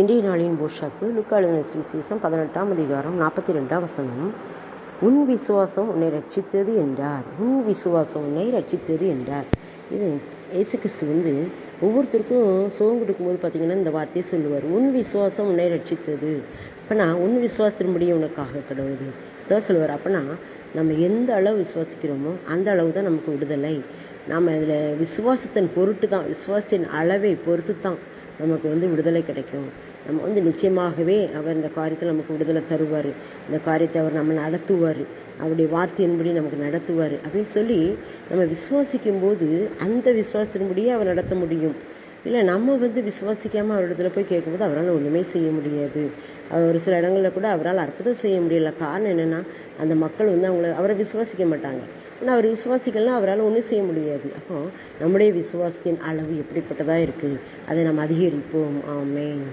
இன்றைய நாளின் போஷாக்கு லுக்காளுங்க சுவிசேஷம் பதினெட்டாம் அதிகாரம் நாற்பத்தி ரெண்டாம் வசனம். உன் விசுவாசம் உன்னை ரட்சித்தது என்றார். உன் விசுவாசம் உன்னை ரட்சித்தது என்றார். இது இயேசு கிறிஸ்து வந்து ஒவ்வொருத்தருக்கும் சோகம் கொடுக்கும்போது பார்த்தீங்கன்னா இந்த வார்த்தையை சொல்லுவார். உன் விசுவாசம் உன்னை ரட்சித்தது அப்போனா உன் விசுவாசத்தின்படி உனக்காக கடவுது இதான் சொல்லுவார். அப்போனா நம்ம எந்த அளவு விசுவாசிக்கிறோமோ அந்த அளவு தான் நமக்கு விடுதலை. நாம் அதில் விசுவாசத்தின் பொருட்டு தான் விசுவாசத்தின் அளவை பொறுத்து தான் நமக்கு வந்து விடுதலை கிடைக்கும். நம்ம வந்து நிச்சயமாகவே அவர் இந்த காரியத்தில் நமக்கு விடுதலை தருவார். இந்த காரியத்தை அவர் நம்ம நடத்துவார். அவருடைய வார்த்தையின்படி நமக்கு நடத்துவார். அப்படின்னு சொல்லி நம்ம விசுவாசிக்கும் போது அந்த விசுவாசத்தின்படியே அவர் நடத்த முடியும். இல்லை நம்ம வந்து விசுவாசிக்காமல் அவரிடத்துல போய் கேட்கும்போது அவரால் ஒன்றுமே செய்ய முடியாது. ஒரு சில இடங்களில் கூட அவரால் அற்புதம் செய்ய முடியல. காரணம் என்னென்னா அந்த மக்கள் வந்து அவங்கள அவரை விசுவாசிக்க மாட்டாங்க. ஆனால் அவர் விசுவாசிக்கலாம் அவரால் ஒன்றும் செய்ய முடியாது. அப்போ நம்முடைய விசுவாசத்தின் அளவு எப்படிப்பட்டதாக இருக்குது அதை நம்ம அதிகரிப்போம். ஆமேன்.